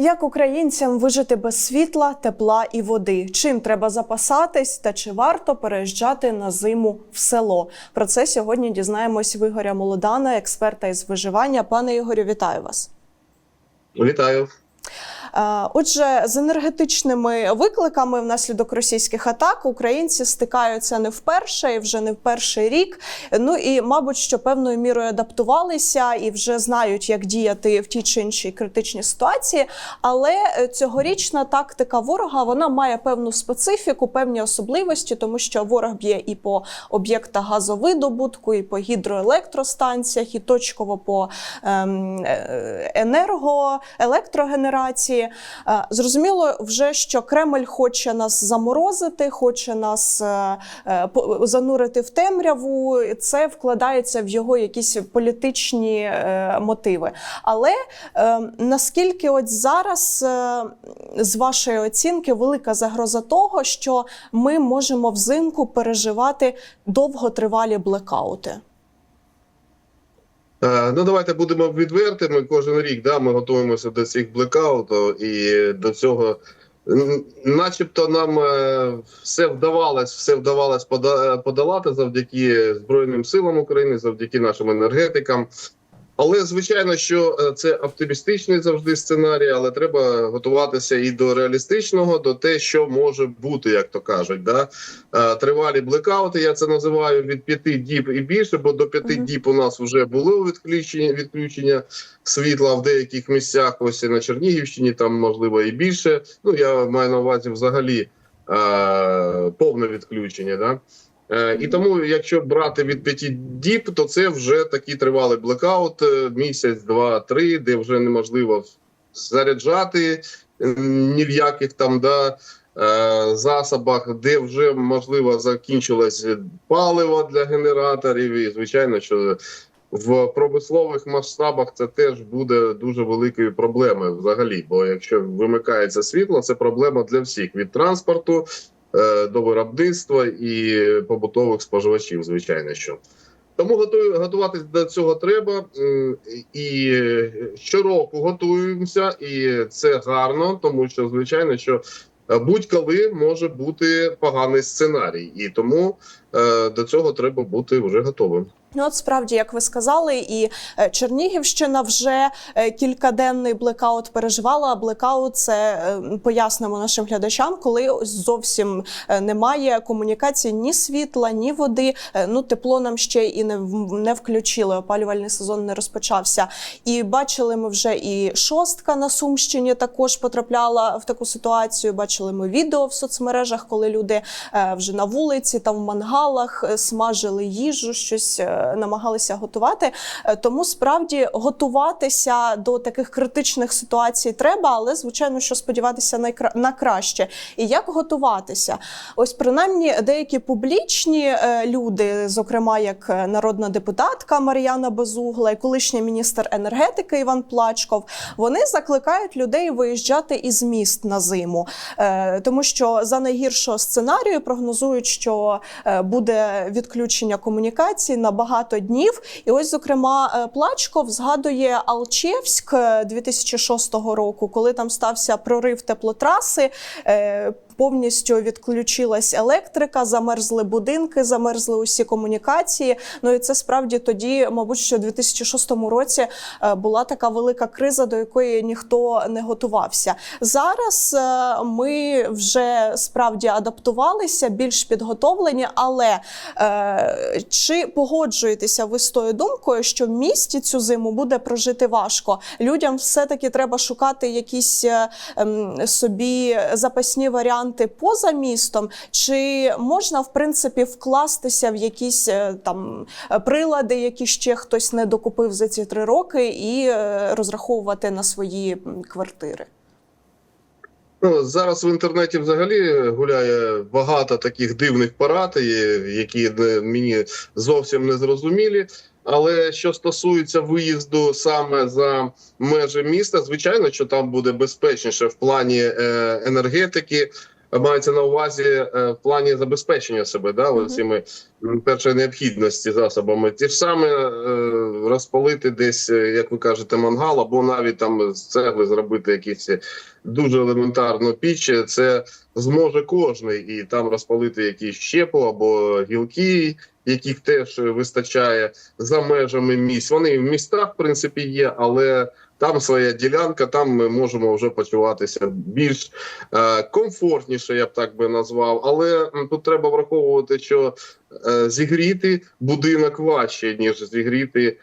Як українцям вижити без світла, тепла і води? Чим треба запасатись та чи варто переїжджати на зиму в село? Про це сьогодні дізнаємось в Ігоря Молодана, експерта із виживання. Пане Ігорю, вітаю вас. Вітаю. Е, Отже, з енергетичними викликами внаслідок російських атак українці стикаються не вперше і вже не в перший рік. Ну і, мабуть, що певною мірою адаптувалися і вже знають, як діяти в тій чи іншій критичній ситуації. Але е, цьогорічна тактика ворога вона має певну специфіку, певні особливості, тому що ворог б'є і по об'єктах газовидобутку, і по гідроелектростанціях, і точково по ем, е, енерго. Зрозуміло, вже що Кремль хоче нас заморозити, хоче нас е, е, занурити в темряву. Це вкладається в його якісь політичні е, мотиви. Але наскільки от зараз, з вашої оцінки, велика загроза того, що ми можемо взимку переживати довготривалі блекаути? Е, Ну давайте будемо відвертими. Кожен рік да, ми готуємося до цих блекаутів і до цього, начебто, нам е, все вдавалось, все вдавалось подолати завдяки Збройним силам України, завдяки нашим енергетикам. Але звичайно, що е, це оптимістичний завжди сценарій, але треба готуватися і до реалістичного, до те, що може бути, як то кажуть. Да? Е, Тривалі блекаути, я це називаю від п'яти діб і більше, бо до п'яти Мгм. діб у нас вже було відключення, відключення світла в деяких місцях. Ось і на Чернігівщині, там можливо і більше. Ну я маю на увазі взагалі е, повне відключення. Да? Е, І тому, якщо брати від п'яти діб, то це вже такий тривалий блекаут, е, місяць, два, три, де вже неможливо заряджати ні в яких там да, е, засобах, де вже можливо закінчилось паливо для генераторів. І звичайно, що в промислових масштабах це теж буде дуже великою проблемою взагалі. Бо якщо вимикається світло, це проблема для всіх від транспорту до виробництва і побутових споживачів, звичайно, що. Тому готую готуватись до цього треба і щороку готуємося, і це гарно, тому що звичайно, що е, будь-коли може бути поганий сценарій, і тому е, до цього треба бути вже готовим. Ну, от справді, як ви сказали, і е, Чернігівщина вже е, кількаденний блекаут переживала. Блекаут це е, пояснимо нашим глядачам, коли зовсім немає комунікації ні світла, ні води. Ну, тепло нам ще і не не включили. Опалювальний сезон не розпочався. І бачили ми вже і шостка на Сумщині також потрапляла в таку ситуацію. Бачили ми відео в соцмережах, коли люди вже на вулиці, там в мангалах смажили їжу, щось намагалися готувати. Е, Тому справді готуватися до таких критичних ситуацій треба, але звичайно, що сподіватися на, кра- краще. І як готуватися? Ось принаймні деякі публічні е, люди, зокрема як е, народна депутатка Мар'яна Безугла і колишній міністр енергетики Іван Плачков, вони закликають людей виїжджати із міст на зиму, тому що за найгіршого сценарію прогнозують, що буде відключення комунікації на багато днів. І ось, зокрема, е, Плачков згадує Алчевськ е, 2006 року, коли там стався прорив теплотраси. Повністю відключилась електрика, замерзли будинки, замерзли усі комунікації. Ну і це справді тоді, мабуть, що у 2006 році е, була така велика криза, до якої ніхто не готувався. Зараз е, ми вже справді адаптувалися, більш підготовлені. Але е, чи погоджуєтеся ви з тою думкою, що в місті цю зиму буде прожити важко? Людям все-таки треба шукати якісь собі запасні варіанти поза містом, чи можна в принципі вкластися в якісь е, там прилади, які ще хтось не докупив за ці три роки, і е, розраховувати на свої квартири? Ну, зараз в інтернеті взагалі гуляє багато таких дивних порад, і- які мені зовсім не зрозумілі. Але що стосується виїзду саме за межі міста, звичайно, що там буде безпечніше в плані е, енергетики. Мається на увазі е, в плані забезпечення себе, да, оціми м, першої необхідності засобами. Ті ж саме е, розпалити десь, е, як ви кажете, мангал, або навіть там з цегли зробити якісь дуже елементарну піч. Це зможе кожний і там розпалити якісь щепу або гілки, яких теж вистачає за межами місць. Вони в містах, в принципі, є, але там своя ділянка, там ми можемо вже почуватися більш е, комфортніше, я б так би назвав. Але тут треба враховувати, що е, зігріти будинок важче, ніж зігріти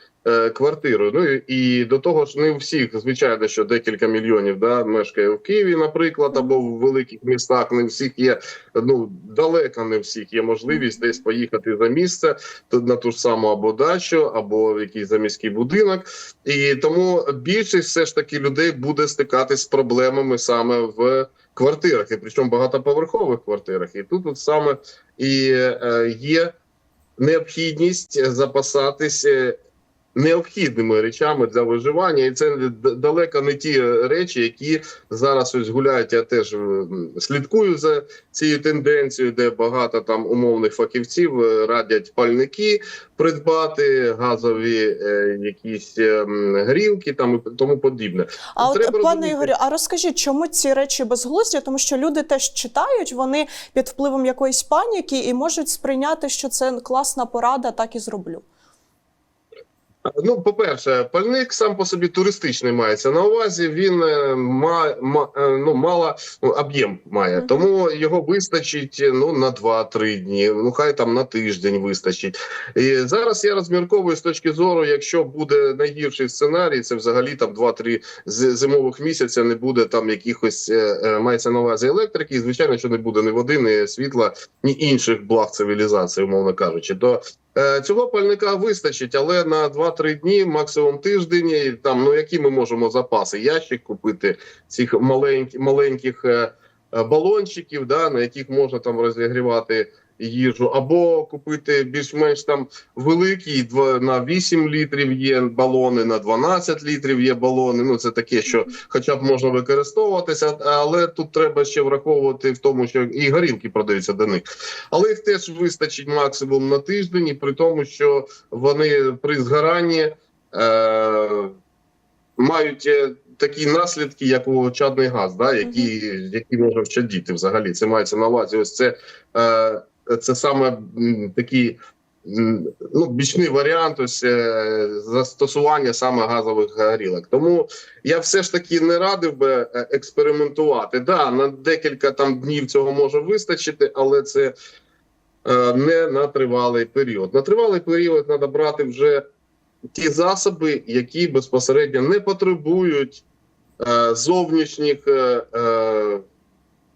квартиру. Ну і, до того ж, не у всіх, звичайно, що декілька мільйонів да, мешкає в Києві, наприклад, або в великих містах. Не всіх є ну далеко не всіх є можливість десь поїхати за місце на ту ж саму або дачу, або в якийсь заміський будинок. І тому більшість все ж таки людей буде стикатись з проблемами саме в квартирах, і причому багатоповерхових квартирах. І тут от саме і е, є необхідність запасатись. Необхідними речами для виживання, і це далеко не ті речі, які зараз ось гуляють. Я теж слідкую за цією тенденцією, де багато там умовних фахівців е, радять пальники придбати, газові е, якісь е, грілки там і тому подібне. А от Треба пане розуміти- Ігорю, а розкажіть, чому ці речі безглузді? Тому що люди теж читають, вони під впливом якоїсь паніки і можуть сприйняти, що це класна порада, так і зроблю. Ну, по-перше, пальник сам по собі туристичний мається на увазі. Він е, ма, ма, е, ну, мало ну, об'єм має, тому його вистачить ну на 2-3 дні. Ну хай там на тиждень вистачить. І зараз я розмірковую з точки зору, якщо буде найгірший сценарій, це взагалі там 2-3 зимових місяця не буде там якихось е, мається на увазі електрики. І звичайно, що не буде ні води, ні світла, ні інших благ цивілізації, умовно кажучи. То Цього пальника вистачить, але на 2-3 дні, максимум тиждень. Там ну які ми можемо запаси? Ящик купити цих маленьких маленьких е, е, балончиків, да, на яких можна там розігрівати їжу, або купити більш-менш там великі на 8 літрів є балони, на 12 літрів є балони. Ну це таке, що хоча б можна використовуватися, але тут треба ще враховувати в тому, що і горілки продаються до них. Але їх теж вистачить максимум на тиждень, і при тому, що вони при згоранні е, мають е, такі наслідки, як у чадний газ, да, які, які може вщадіти взагалі. Це мається на увазі. Ось це, е, це саме такий. Ну, бічний варіант ось е, застосування саме газових горілок. Тому я все ж таки не радив би е, експериментувати. Да, на декілька там днів цього може вистачити, але це е, не на тривалий період. На тривалий період треба брати вже ті засоби, які безпосередньо не потребують зовнішніх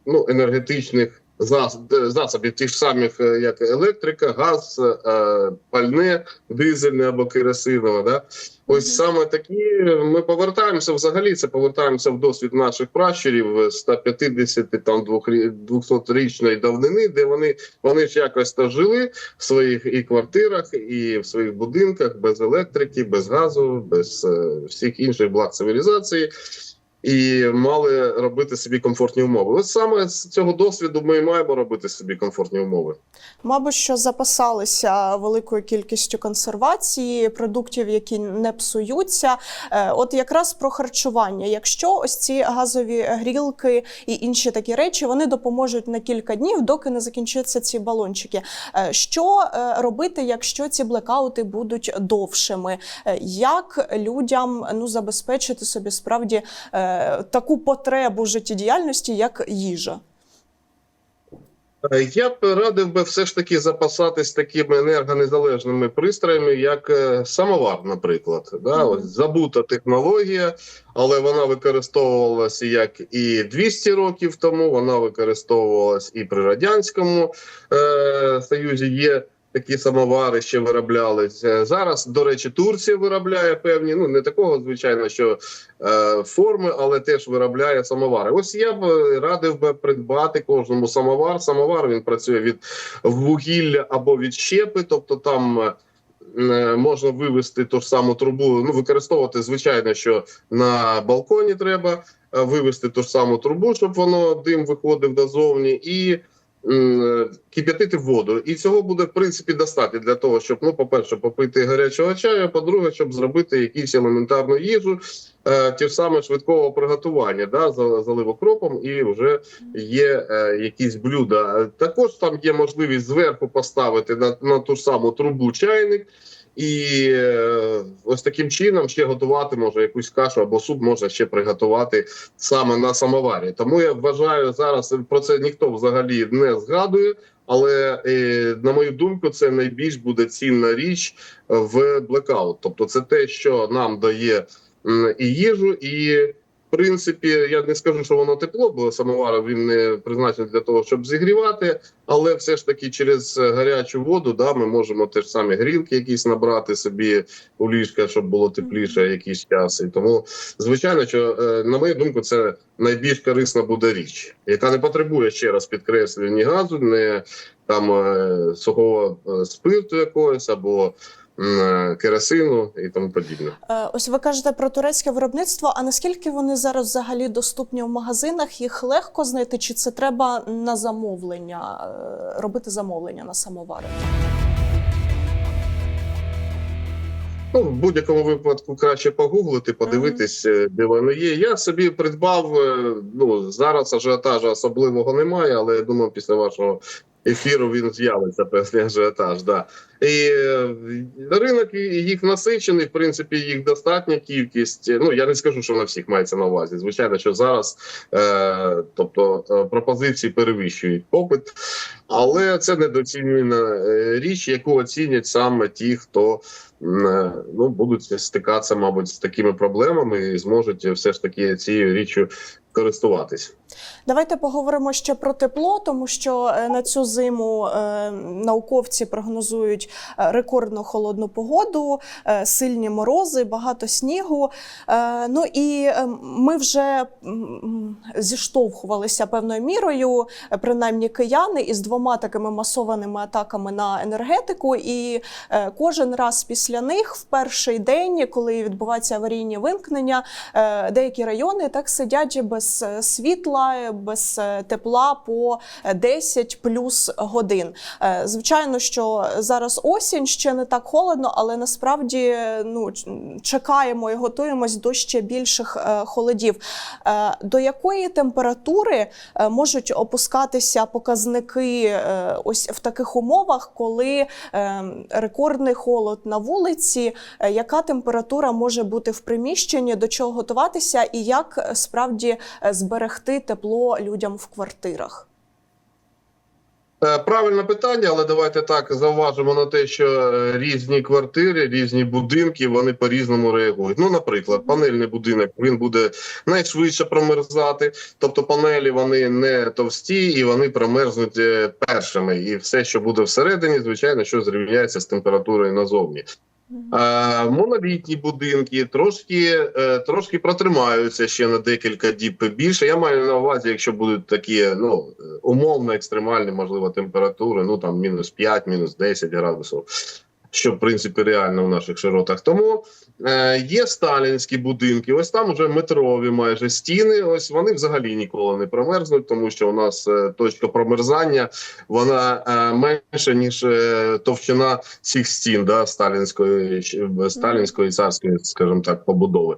ну, енергетичних засобів, тих самих, е, як електрика, газ, е, пальне, дизельне або керосинове. Да? Ось саме такі ми повертаємося взагалі. Це повертаємося в досвід наших пращурів 150 там 200-річної давнини, де вони вони ж якось то жили в своїх і квартирах, і в своїх будинках без електрики, без газу, без е, всіх інших благ цивілізації. І мали робити собі комфортні умови. Ось саме з цього досвіду ми і маємо робити собі комфортні умови. Мабуть, що запасалися великою кількістю консервації, продуктів, які не псуються. Е, От якраз про харчування. Якщо ось ці газові грілки і інші такі речі вони допоможуть на кілька днів, доки не закінчаться ці балончики. Е, Що е, робити, якщо ці блекаути будуть довшими? Як людям ну забезпечити собі справді таку потребу життєдіяльності, як їжа? Е, Я б радив би все ж таки запасатись такими енергонезалежними пристроями, як е, самовар, наприклад. Да? Ось забута технологія, але вона використовувалася як і 200 років тому, вона використовувалась і при радянському е, союзі. Є такі самовари, ще вироблялись. Е, Зараз, до речі, Турція виробляє певні, ну не такого, звичайно, що е, форми, але теж виробляє самовари. Ось я б е, радив би придбати кожному самовар. Самовар він працює від вугілля або від щепи, тобто там. е, Можна вивести ту ж саму трубу, ну використовувати звичайно, що на балконі треба вивести ту ж саму трубу, щоб воно дим виходив назовні, і кип'ятити воду. І цього буде в принципі достатньо для того, щоб ну, по-перше, попити гарячого чаю, по-друге, щоб зробити якусь елементарну їжу, е, ті ж саме швидкого приготування, да, за- залив окропом, і вже є е, якісь блюда. Е, Також там є можливість зверху поставити на, на ту ж саму трубу чайник. І е, ось таким чином ще готувати може якусь кашу або суп можна ще приготувати саме на самоварі. Тому я вважаю зараз про це ніхто взагалі не згадує. Але е, на мою думку, це найбільш буде цінна річ в блекаут. Тобто, це те, що нам дає і їжу, і в принципі, я не скажу, що воно тепло, бо самовар він не призначений для того, щоб зігрівати. Але все ж таки через гарячу воду да, ми можемо теж самі грілки якісь набрати собі у ліжка, щоб було тепліше якийсь час. І тому, звичайно, що е, на мою думку, це найбільш корисна буде річ, яка не потребує ще раз підкреслюю ні газу, ні там е, сухого е, спирту якогось або керосину і тому подібне. Е, Ось ви кажете про турецьке виробництво. А наскільки вони зараз взагалі доступні в магазинах? Їх легко знайти, чи це треба на замовлення е, робити замовлення на самовари? Ну, в будь-якому випадку краще погуглити, подивитись, е, де вони є. Я собі придбав. Ну зараз ажіотажу особливого немає, але я думаю, після вашого ефіру він з'явиться певний ажіотаж. Да. І е, ринок їх насичений. В принципі, їх достатня кількість. Ну я не скажу, що на всіх мається на увазі. Звичайно, що зараз, е, тобто е, пропозиції перевищують попит, але це недооцінювана е, річ, яку оцінять саме ті, хто ну будуть стикатися, мабуть, з такими проблемами і зможуть все ж таки цією річчю користуватись. Давайте поговоримо ще про тепло, тому що е, на цю зиму е, науковці прогнозують е, рекордно холодну погоду, сильні морози, багато снігу. Ну і ми вже зіштовхувалися певною мірою, принаймні кияни, із двома такими масованими атаками на енергетику. І кожен раз після них, в перший день, коли відбуваються аварійні вимкнення, деякі райони так сидять без е, світла, без е, тепла по е, 10 плюс годин. Е, Звичайно, що зараз осінь ще не так холодно, але насправді е, ну чекаємо і готуємось до ще більших е, холодів. Е, До якої температури е, можуть опускатися показники е, ось в таких умовах, коли е, рекордний холод на вулиці? Е, Яка температура може бути в приміщенні, до чого готуватися, і як е, справді е, зберегти тепло людям в квартирах? Е, Правильне питання, але давайте так зауважимо на те, що е, різні квартири, різні будинки вони по-різному реагують. Ну, наприклад, панельний будинок він буде найшвидше промерзати, тобто панелі вони не товсті і вони промерзнуть е, першими. І все, що буде всередині, звичайно, що зрівняється з температурою назовні. Е, монолітні будинки трошки, е, трошки протримаються ще на декілька діб більше. Я маю на увазі, якщо будуть такі ну умовно екстремальні, можливо, температури, ну там мінус 5, мінус 10 градусів. Що в принципі реально в наших широтах. Тому е, є сталінські будинки. Ось там вже метрові майже стіни. Ось вони взагалі ніколи не промерзнуть, тому що у нас е, точка промерзання вона е, менша ніж е, товщина цих стін, да, сталінської сталінської царської, скажімо так, побудови.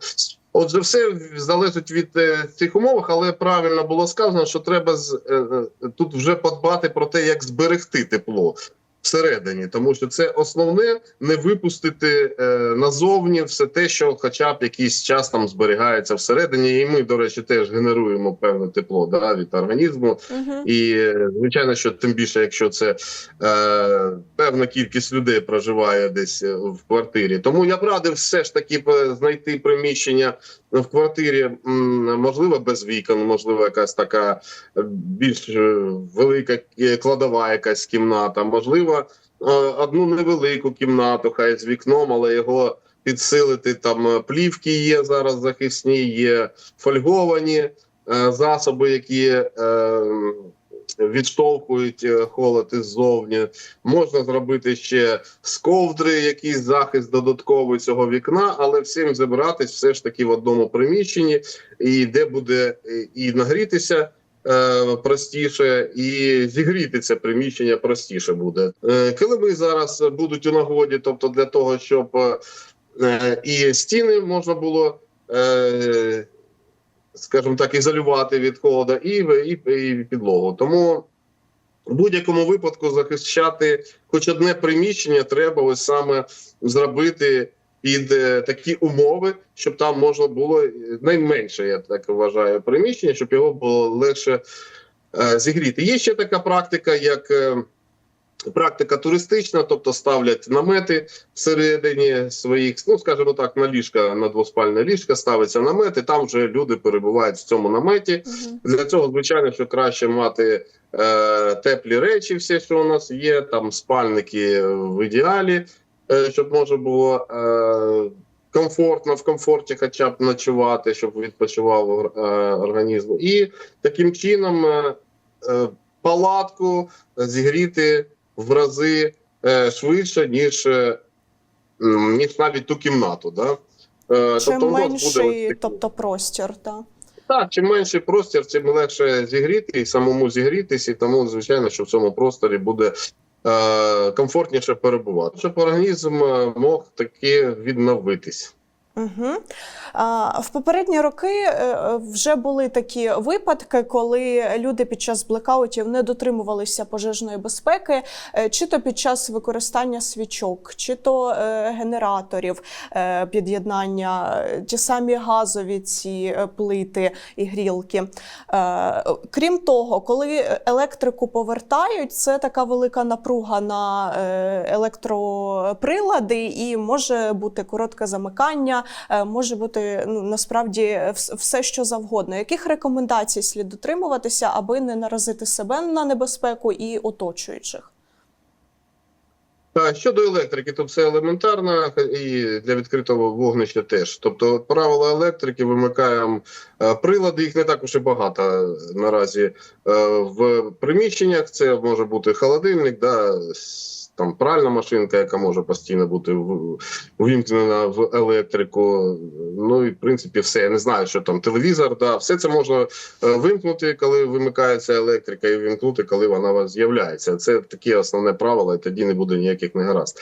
Отже, все залежить від е, цих умов, але правильно було сказано, що треба з е, е, тут вже подбати про те, як зберегти тепло всередині, тому що це основне не випустити е, назовні все те, що, хоча б якийсь час там зберігається всередині, і ми, до речі, теж генеруємо певне тепло да, від організму. Угу. І звичайно, що тим більше, якщо це е, певна кількість людей проживає десь е, в квартирі. Тому я б радив все ж таки е, знайти приміщення в квартирі, можливо, без вікон, можливо, якась така е, більш е, велика е, кладова, якась кімната, можливо, одну невелику кімнату, хай з вікном, але його. Підсилити там плівки є зараз захисні, є фольговані засоби, які відштовхують е, холод іззовні. Можна зробити ще з ковдри якийсь захист додатковий цього вікна, але всім забиратись все ж таки в одному приміщенні, і де буде е, і нагрітися. е, Простіше і зігріти це приміщення простіше буде. Килими зараз будуть у нагоді, тобто для того, щоб і стіни можна було, скажімо так, ізолювати від холода, і, і, і підлогу. Тому в будь-якому випадку захищати хоч одне приміщення треба ось саме зробити під е, такі умови, щоб там можна було е, найменше, я так вважаю, приміщення, щоб його було легше е, зігріти. Є ще така практика, як практика туристична, тобто ставлять намети всередині своїх, ну скажімо так, на ліжка, на двоспальне ліжка ставиться намет, і там вже люди перебувають в цьому наметі. Мгм. Для цього, звичайно, що краще мати е, теплі речі, всі, що у нас є, там спальники в ідеалі, е, щоб можна було е, комфортно в комфорті, хоча б ночувати, щоб відпочивав е, організм. І таким чином е, е, палатку зігріти в рази е, швидше, ніж, е, ніж навіть ту кімнату. Да? Е, Чим буде менший, ось тобто простір, так. так, чим менший простір, тим легше зігріти і самому зігрітись, і тому, звичайно, що в цьому просторі буде е, комфортніше перебувати, щоб організм е, мог таки відновитись. Угу. А, в попередні роки е, вже були такі випадки, коли люди під час блекаутів не дотримувалися пожежної безпеки, е, чи то під час використання свічок, чи то е, генераторів е, під'єднання, е, ті самі газові ці е, плити і грілки. Е, Крім того, коли електрику повертають, це така велика напруга на е, електроприлади, і може бути коротке замикання, е, може бути ну насправді все, що завгодно. Яких рекомендацій слід дотримуватися, аби не наразити себе на небезпеку і оточуючих? Щодо електрики, то все елементарно і для відкритого вогнища теж. Тобто, правила електрики вимикаємо е, прилади, їх не так уж і багато наразі е, в приміщеннях. Це може бути холодильник, да, там пральна машинка, яка може постійно бути увімкнена в електрику. Ну і в принципі все. Я не знаю, що там телевізор, да, все це можна е, вимкнути, коли вимикається електрика, і вимкнути, коли вона з'являється. Це таке основне правило, і тоді не буде ніяких негаразд.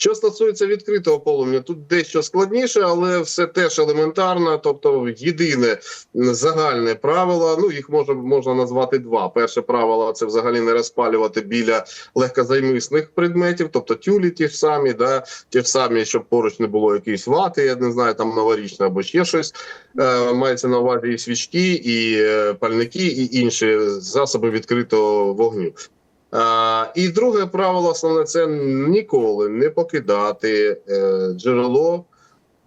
Що стосується відкритого полум'я, тут дещо складніше, але все теж елементарно. Тобто, єдине загальне правило, ну їх можна можна назвати два. Перше правило це взагалі не розпалювати біля легкозаймисних предметів, тобто тюлі ті ж самі, да, ті ж самі, щоб поруч не було якоїсь вати, я не знаю, там новорічне або ще щось. Е, мається на увазі і свічки, і е, пальники, і інші засоби відкритого вогню. І друге правило основне це ніколи не покидати е, джерело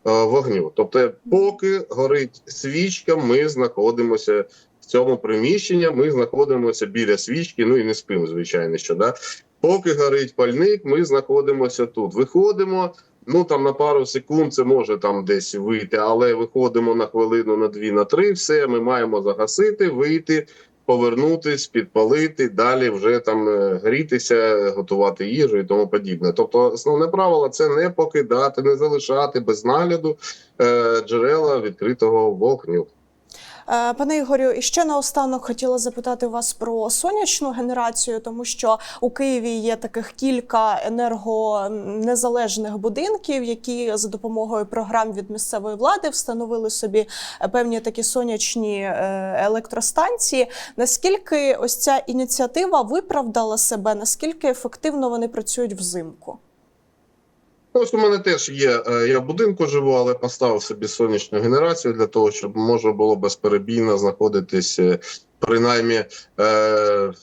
е, вогню. Тобто, поки горить свічка, ми знаходимося в цьому приміщенні, ми знаходимося біля свічки, ну і не спимо, звичайно, що да. Поки горить пальник, ми знаходимося тут. Виходимо. Ну там на пару секунд це може там десь вийти, але виходимо на хвилину, на дві, на три. Все ми маємо загасити, вийти, повернутись, підпалити, далі вже там е, грітися, готувати їжу і тому подібне. Тобто, основне правило це не покидати, не залишати без нагляду е, джерела відкритого вогню. Е, Пане Ігорю, і ще наостанок хотіла запитати вас про сонячну генерацію, тому що у Києві є таких кілька енергонезалежних будинків, які за допомогою програм від місцевої влади встановили собі е, певні такі сонячні е, електростанції. Наскільки ось ця ініціатива виправдала себе? Наскільки ефективно вони працюють взимку? Ось у мене теж є. е, Я в будинку живу, але поставив собі сонячну генерацію для того, щоб можна було безперебійно знаходитись, е, принаймні. Е-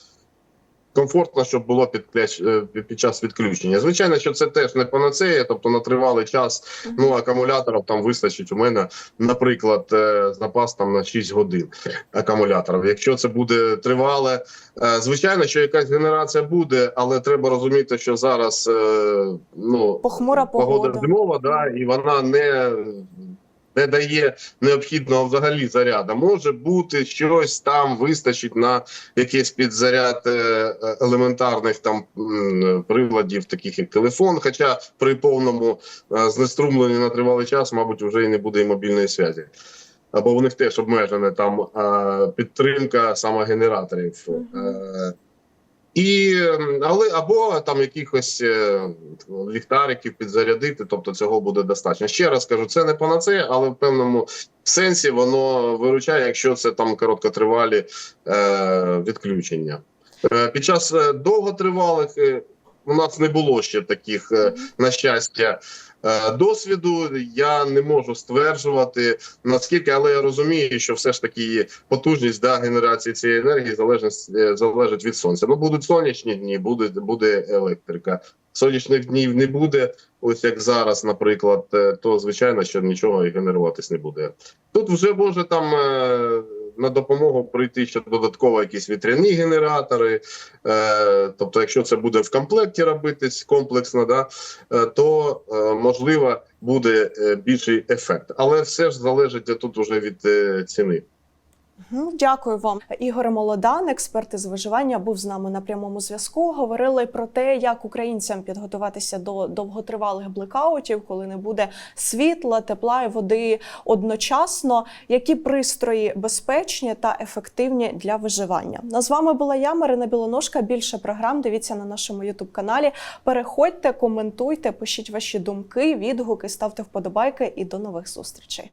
Комфортно, щоб було під, е, під час відключення. Звичайно, що це теж не панацея, тобто на тривалий час ну акумуляторів там вистачить у мене, наприклад, е, запас там на 6 годин акумуляторів. Якщо це буде тривале, е, звичайно, що якась генерація буде, але треба розуміти, що зараз ну Похмура погода. зимова, да, і вона не не дає необхідного взагалі заряду. Може бути щось там вистачить на якийсь підзаряд е, е, елементарних там приладів, таких як телефон. Хоча при повному е, знеструмленні на тривалий час, мабуть, вже і не буде і мобільної зв'язку. Або у них теж обмежена там підтримка саме генераторів. І, але або там якихось е, ліхтариків підзарядити, тобто цього буде достатньо. Ще раз кажу, це не панацея, але в певному сенсі воно виручає, якщо це там короткотривалі е, відключення. Е, під час е, довготривалих у нас не було ще таких, е, на щастя, е, досвіду. Я не можу стверджувати наскільки, але я розумію, що все ж таки потужність да, генерації цієї енергії залежить, е, залежить від сонця. Ну будуть сонячні дні, буде, буде електрика. Сонячних днів не буде. Ось як зараз, наприклад, то звичайно, що нічого і генеруватись не буде. Тут вже може там на допомогу прийти ще додатково якісь вітряні генератори. Е, тобто, якщо це буде в комплекті робитись комплексно, да, е, то е, можливо буде е, більший ефект. Але все ж залежить тут уже від ціни. Мгм, Дякую вам, Ігор Молодан, експерт із виживання, був з нами на прямому зв'язку. Говорили про те, як українцям підготуватися до довготривалих блекаутів, коли не буде світла, тепла і води одночасно. Які пристрої безпечні та ефективні для виживання? А з вами була я, Марина Білоножка. Більше програм дивіться на нашому Ютуб каналі. Переходьте, коментуйте, пишіть ваші думки, відгуки, ставте вподобайки і до нових зустрічей.